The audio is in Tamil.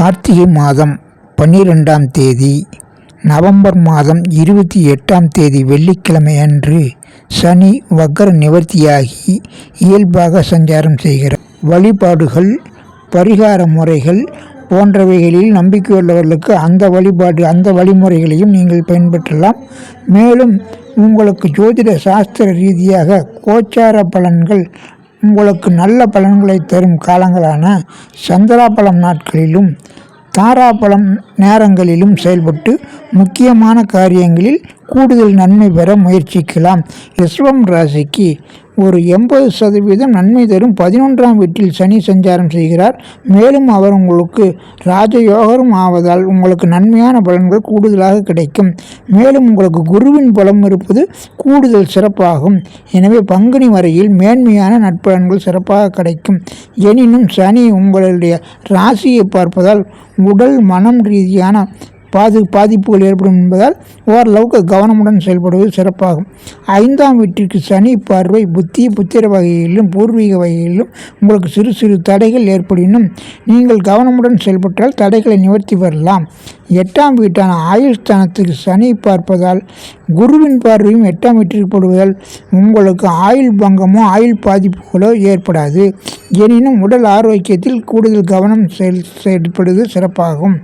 கார்த்திகை மாதம் பன்னிரெண்டாம் தேதி நவம்பர் மாதம் இருபத்தி எட்டாம் தேதி வெள்ளிக்கிழமை அன்று சனி வக்கர நிவர்த்தியாகி இயல்பாக சஞ்சாரம் செய்கிறார். வழிபாடுகள் பரிகார முறைகள் போன்றவைகளில் நம்பிக்கையுள்ளவர்களுக்கு அந்த வழிபாடு அந்த வழிமுறைகளையும் நீங்கள் பயன்பெற்றலாம். மேலும் உங்களுக்கு ஜோதிட சாஸ்திர ரீதியாக கோச்சார பலன்கள் உங்களுக்கு நல்ல பலன்களை தரும் காலங்களான சந்திராபலம் நாட்களிலும் தாராபலம் நேரங்களிலும் செயல்பட்டு முக்கியமான காரியங்களில் கூடுதல் நன்மை பெற முயற்சிக்கலாம். ரிஷபம் ராசிக்கு ஒரு எண்பது சதவீதம் நன்மை தரும் பதினொன்றாம் வீட்டில் சனி சஞ்சாரம் செய்கிறார். மேலும் அவர் உங்களுக்கு ராஜயோகரும் ஆவதால் உங்களுக்கு நன்மையான பலன்கள் கூடுதலாக கிடைக்கும். மேலும் உங்களுக்கு குருவின் பலம் இருப்பது கூடுதல் சிறப்பாகும். எனவே பங்குனி வரையில் மேன்மையான நட்பலன்கள் சிறப்பாக கிடைக்கும். எனினும் சனி உங்களுடைய ராசியை பார்ப்பதால் உடல் மனம் ரீதியான பாது பாதிப்புகள் ஏற்படும் என்பதால் ஓரளவுக்கு கவனமுடன் செயல்படுவது சிறப்பாகும். ஐந்தாம் வீட்டிற்கு சனி பார்வை புத்தி புத்திர வகையிலும் பூர்வீக வகையிலும் உங்களுக்கு சிறு சிறு தடைகள் ஏற்படினும் நீங்கள் கவனமுடன் செயல்பட்டால் தடைகளை நிவர்த்தி வரலாம் எட்டாம் வீட்டான ஆயுள் ஸ்தானத்துக்கு சனி பார்ப்பதால் குருவின் பார்வையும் எட்டாம் வீட்டிற்கு போடுவதால் உங்களுக்கு ஆயுள் பங்கமோ ஆயுள் பாதிப்புகளோ ஏற்படாது. எனினும் உடல் ஆரோக்கியத்தில் கூடுதல் கவனம் செயல் செயல்படுவது சிறப்பாகும்.